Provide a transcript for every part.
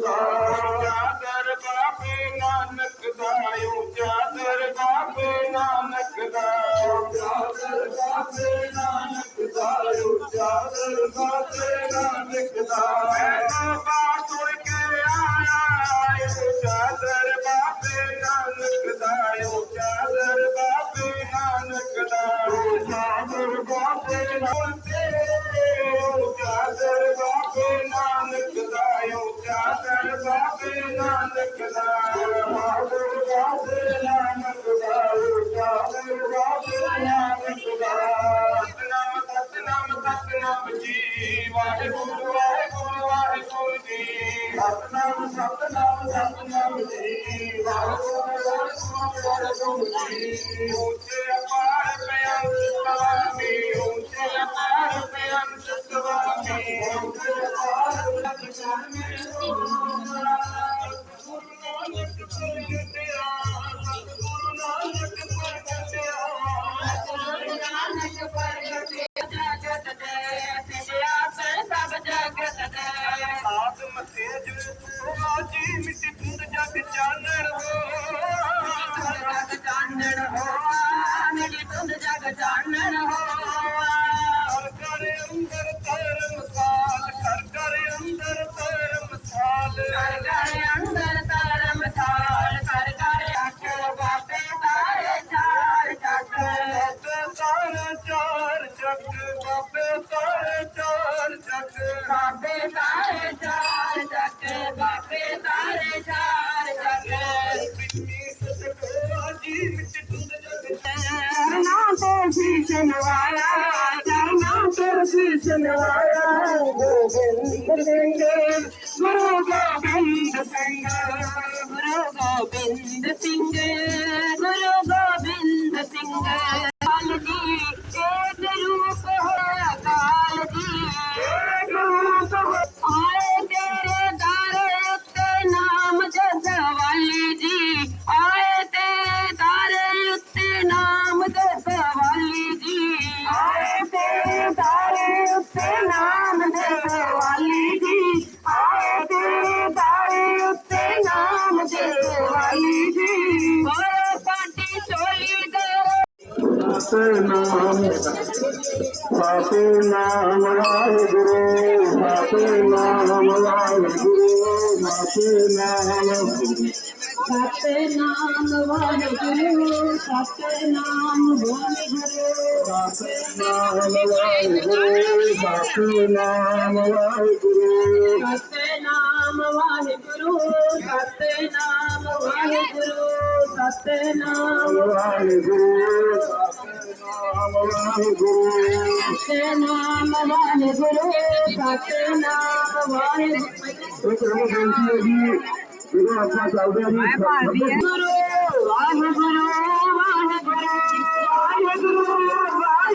ਦਾ ਚਾਦਰ ਬਾਬੇ ਨਾਨਕ ਦਾ ਚਾਦਰ ਬਾਬੇ ਨਾਨਕ ਦਾ ਚਾਦਰ ਬਾਬੇ ਨਾਨਕ ਦਾ ਚਾਦਰ ਬਾਬੇ ਨਾਨਕ ਦਾ ਮੈਂ ਬਾਹਰ ਤੁਰ ਕੇ ਆਇਆ ਏ ਚਾਦਰ ਬਾਬੇ ਨਾਨਕ ਦਾ ਤੇਜ ਤੂੰ ਆਜੀ ਮਿੱਟੀ ਪੁੰਦ ਜਗ ਚਾਨਣ ਹੋ Guru Gobind Singh ਵਾਹਿਗੁਰੂ ਨਾਮ ਵਾਹਿਗੁਰੂ ਸਤਨਾਮ ਵਾਹਿਗੁਰੂ ਸਤਨਾਮ ਵਾਹਿਗੁਰੂ ਸਤਨਾਮ ਵਾਹਿਗੁਰੂ ਸਤਨਾਮ ਵਾਹਿਗੁਰੂ ਸਤਨਾਮ ਵਾਹਿਗੁਰੂ ਇੱਕ ਰਮਾ ਗ੍ਰੰਥੀ ਜੀ ਇਹ ਆਪਾਂ ਚੱਲਦੇ ਆ ਜੀ ਵਾਹਿਗੁਰੂ ਵਾਹਿਗੁਰੂ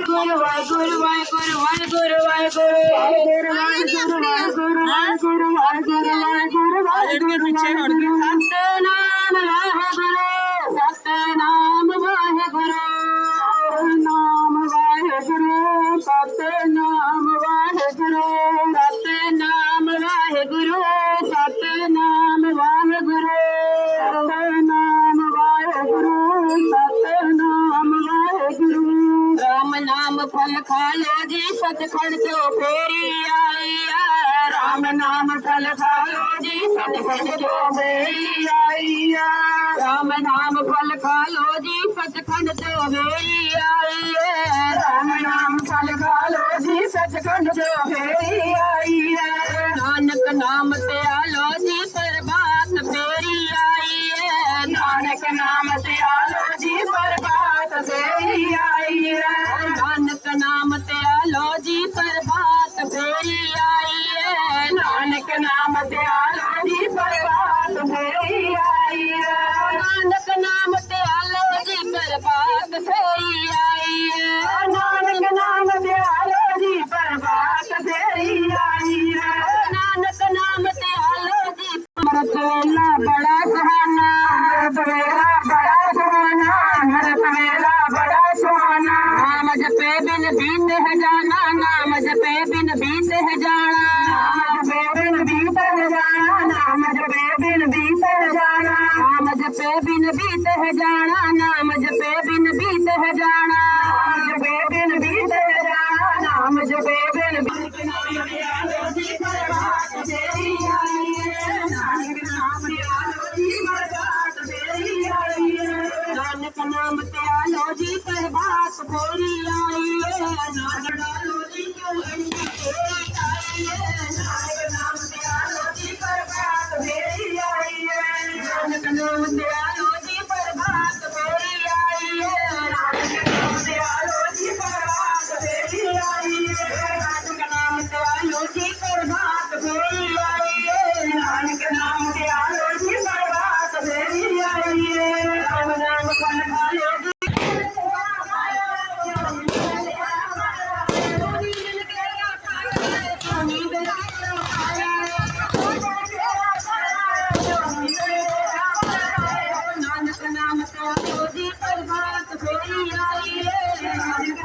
குரு வாய் குரு வாய் குரு வாய் குரு வாய் குரு வாய் குரு வாய் குரு வாய் குரு வாய் குரு வாய் குரு வாய் குரு வாய் குரு ਖਾ ਲੋ ਜੀ, ਸਤਖੰਡ ਚੋਂ ਫੇਰੀ ਆਈ ਆ। ਰਾਮ ਨਾਮ ਫਲ ਖਾ ਲੋ ਜੀ, ਸਤਖੰਡ ਚੋਂ ਫੇਰੀ ਆਈ ਆ। ਰਾਮ ਨਾਮ ਫਲ ਖਾ ਲੋ ਜੀ, ਸਤਖੰਡ ਚੋਂ ਫੇਰੀ ਆਈ ਆ। ਰਾਮ ਨਾਮ ਫਲ ਖਾ ਲੋ ਜੀ, ਸਤਖੰਡ ਚੋਂ ਫੇਰੀ ਆਈ ਆ। ਨਾਨਕ ਨਾਮ ਤੇ ਆਈ ਏ ਨਾਨਕ ਨਾਮ ਧਿਆਨ ਦੀ ਬਰਬਾਦ ਹੋਈ ਆਈ ਏ ਨਾਨਕ ਨਾਮ ਧਿਆਨ ਦੀ ਬਰਬਾਦ ਹੋਈ ਆਈ ਏ ਨਾਨਕ ਨਾਮ ਧਿਆਨ ਦੀ ਬਰਬਾਦ ਹੋਈ ਆਈ ਏ ਨਾਨਕ ਨਾਮ ਧਿਆਨ ਦੀ ਮਰਤ ਵੇਲਾ ਬੜਾ ਸੁਹਾਨਾ ਮਰਤ ਵੇਲਾ ਬੜਾ ਸੁਹਾਨਾ ਮਰਤ ਵੇਲਾ ਬੜਾ ਸੁਹਾਨਾ ਨਾਮ ਜਪੇ ਬਿਨ ਬਿਨ ਹੈ ਜਾਨਾ ਨਾਮ ਜਪੇ ਬਿਨ ਬਿਨ ਜਾਣਾ ਨਾਮ ਜਪੇ ਬਿਨ ਬੀਤ ਹੈ ਜਾਣਾ, ਨਾਮ ਬਿਨ ਬੀਤ ਜਾਣਾ। ਨਾਮ ਜਪੇ ਬਿਨ ਬੀਤ ਹੈ ਜਾਣਾ, ਨਾਮ ਜਪੇ ਬਿਨ ਬੀਤ ਹੈ ਜਾਣਾ। ਨਾਮ ਜਪੇ ਬਿਨ ਬੀਤ ਜਾਣਾ, ਨਾਮ ਜਪੇ ਬਿਨ ਬੀਤ ਨਾਨਕ ਨਾਮ ਤੇ ਆਲੋ ਜੀ, ਪ੍ਰਭਾਤ ਬੋਲੀ ਆਈ Nanak Thank you.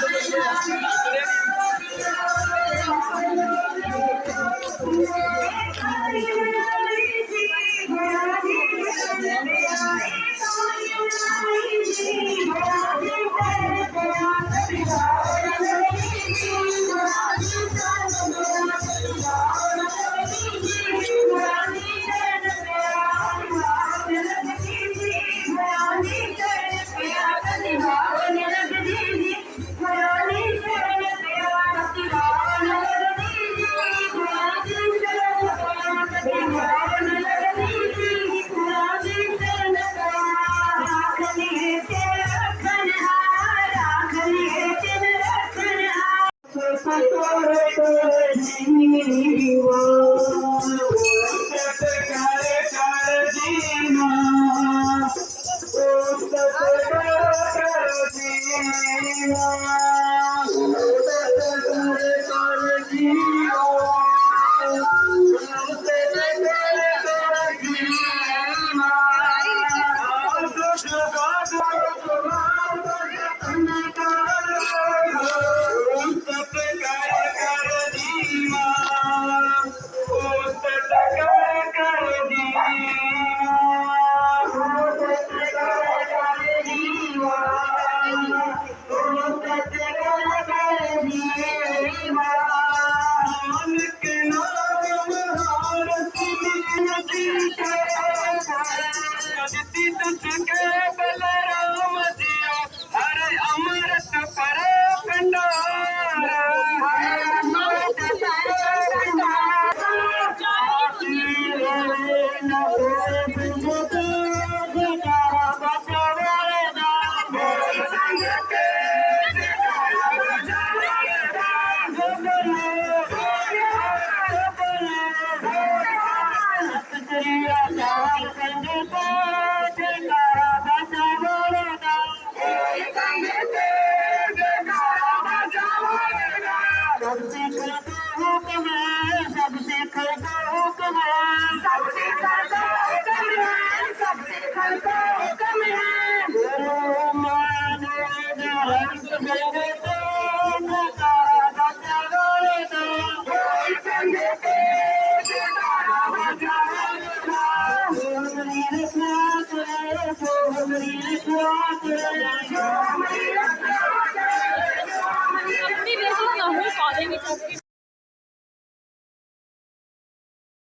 Thank you. Thank you. ਤੁਸ ਕੇ ਬਲਰਾਮ ਜੀ